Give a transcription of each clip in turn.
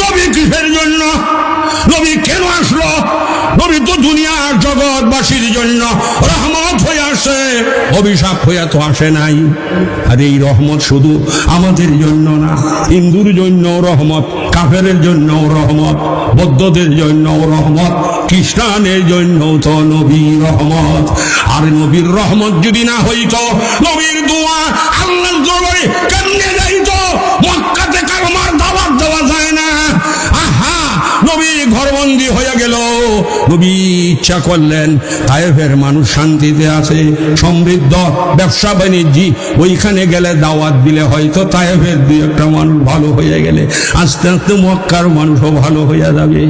নবী কিসের জন্য? নবী কেন আসলো? নবী তো দুনিয়ার জগৎবাসীর জন্য রহমত হয়ে আসে, অভিশাপ হয়ে তো আসে নাই। আর এই রহমত শুধু আমাদের জন্য না, হিন্দুর জন্য রহমত, কাফেরের জন্য রহমত, বৌদ্ধদের জন্য রহমত খ্রিস্টানের জন্য তো নবী রহমত। আর নবীর রহমত যদি না হইতো, নবীর দোয়া আল্লাহর দরবারে নবী ইচ্ছা করলেন তায়েফের মানুষ শান্তিতে আছে, সমৃদ্ধ, ব্যবসা বাণিজ্যি, ওইখানে গেলে দাওয়াত দিলে হয়তো তায়েফের দুই একটা মানুষ ভালো হয়ে গেলে, আস্তে আস্তে মক্কার মানুষও ভালো হয়ে যাবে।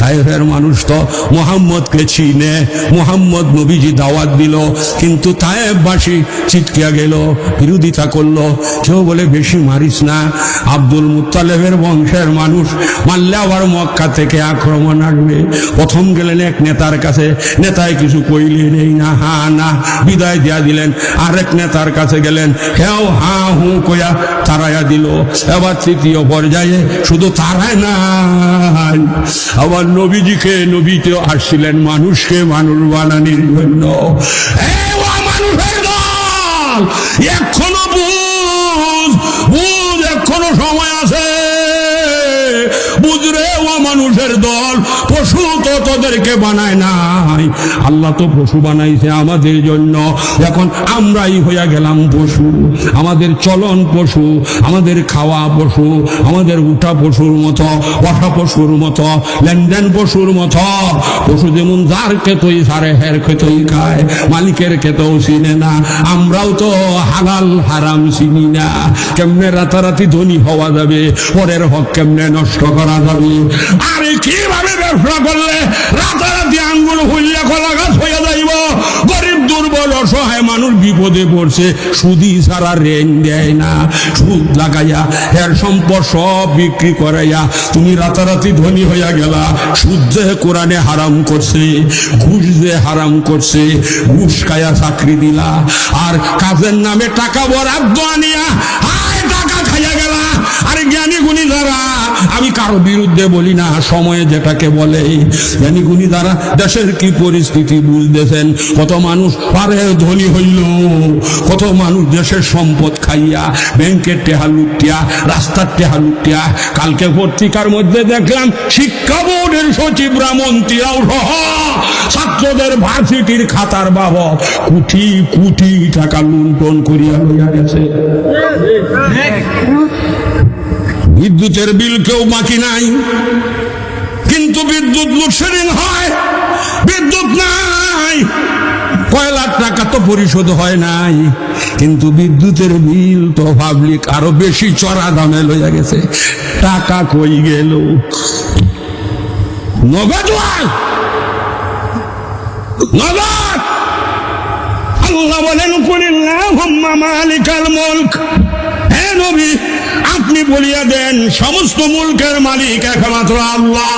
তায়েফের মানুষ তো মোহাম্মদকে চিনে, মোহাম্মদ নবীজি দাওয়াত দিল, কিন্তু তায়েববাসী চিটকিয়া গেল, বিরোধিতা করল। কেউ বলে, বেশি মারিস না, আব্দুল মুত্তালেবের বংশের মানুষ, মারলে আবার মক্কা থেকে আক্রমণ আসবে। প্রথম গেলেন এক নেতার কাছে নেতায় কিছু কইলেন এই না, হা, না, বিদায় দিয়া দিলেন। আরেক নেতার কাছে গেলেন, হেও, হা, হু কয়া তারাইয়া দিল। এবার তৃতীয় পর্যায়ে শুধু তারাই নাই, আবার নবীজিকে, নবীতে আসছিলেন মানুষকে মানুষ বানানির জন্য। এখনও বুঝ মানুষের দল, পশু তো তোদেরকে বানায় নাই। আল্লাহ তো পশু বানাইছে আমাদের জন্য। এখন আমরাই হইয়া গেলাম পশু। আমাদের চলন পশু, আমাদের খাওয়া পশু, আমাদের উঠা পশুর মতো, বসা পশুর মতো, লেনদেন পশুর মতো। পশু যেমন যার খেতই সারে, হের খেতই খায়, মালিকের খেতেও চিনে না। আমরাও তো হালাল হারাম চিনি না। কেমনে রাতারাতি ধনী হওয়া যাবে? পরের হক কেমনে নষ্ট করা যাবে? আরে কীভাবে ব্যবসা করলে রাতারাতি আঙ্গুল হইয়া কলা গাছ হইয়া যাইব? গরিব, দুর্বল, অসহায় মানুষ বিপদে পড়ছে, সুদি ছাড়া রেন দেয় না। সুদ লাগাইয়া, এর সম্পদ সব বিক্রি করাইয়া, তুমি রাতারাতি ধনী হইয়া গেলা। সুদ যে কোরআনে হারাম করছে, ঘুষ যে হারাম করছে, ঘুষ খায়া চাকরি দিলা। আর কাজের নামে টাকা বরাদ্দ আনিয়া খাইয়া গেলা। আরে জ্ঞানী আমি কারও বিরুদ্ধে বলি না, সময়ে যেটাকে বলে। জ্ঞানী গুণী দেশের কি পরিস্থিতি বুঝতেছেন? কত মানুষ পারে ধনী হইল, কত মানুষ দেশের সম্পদ খাইয়া, ব্যাংকের টেহা লুটিয়া, রাস্তার টেহা লুটিয়া। কালকে পত্রিকার মধ্যে দেখলাম, শিক্ষা বোর্ডের সচিবরা মন্ত্রীরাও ছাত্রদের ভার্সিটির খাতার বাবদ কোটি কোটি টাকা লুণ্ঠন করিয়া লইয়া গেছে। বিদ্যুতের বিল কেউ বাকি নাই, কিন্তু বিদ্যুৎ লোডশেডিং হয়, বিদ্যুৎ নাই। কয় লাখ টাকা তো পরিশোধ হয় নাই, কিন্তু বিদ্যুতের বিল তো পাবলিক আরও বেশি চড়া দামে লইয়া গেছে। টাকা কই গেল? নগদ আপনি বলিয়া দেন, সমস্ত মুলকের মালিক একমাত্র আল্লাহ।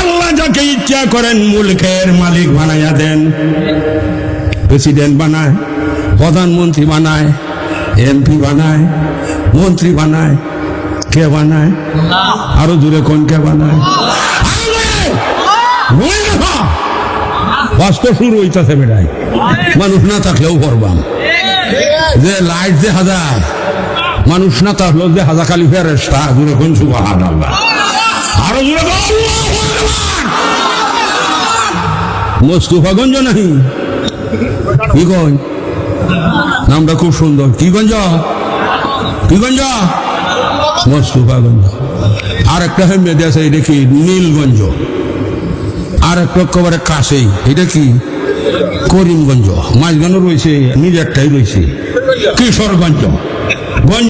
আল্লাহ যাকে ইচ্ছা করেন, মুলকের মালিক বানাইয়া দেন। প্রেসিডেন্ট বানায়, প্রধানমন্ত্রী বানায়, এমপি বানায়, মন্ত্রী বানায় কে বানায় আরও দূরে কোন কে বানায় আল্লাহ! শুরু হইতাছে বেড়ায় মানুষ না থাকলেও করবাম যে লাইট যে হাজা মানুষ না থাকলেও যে হাজা খালি ফেরেস্তা দূরে কোন সুবাহ আল্লাহ আরও দূরে। মোস্তফাগঞ্জ নাহি কি গঞ্জ নামটা খুব সুন্দর কি গঞ্জ কি গঞ্জ মোস্তফাগঞ্জ আর একটা হেমে দেশে এটা কি? নীলগঞ্জ। আর একটা একেবারে কাছেই এটা কি? করিমগঞ্জ। মাঝখানে রয়েছে, নিজেরটাই রয়েছে। কিশোরগঞ্জ। গঞ্জ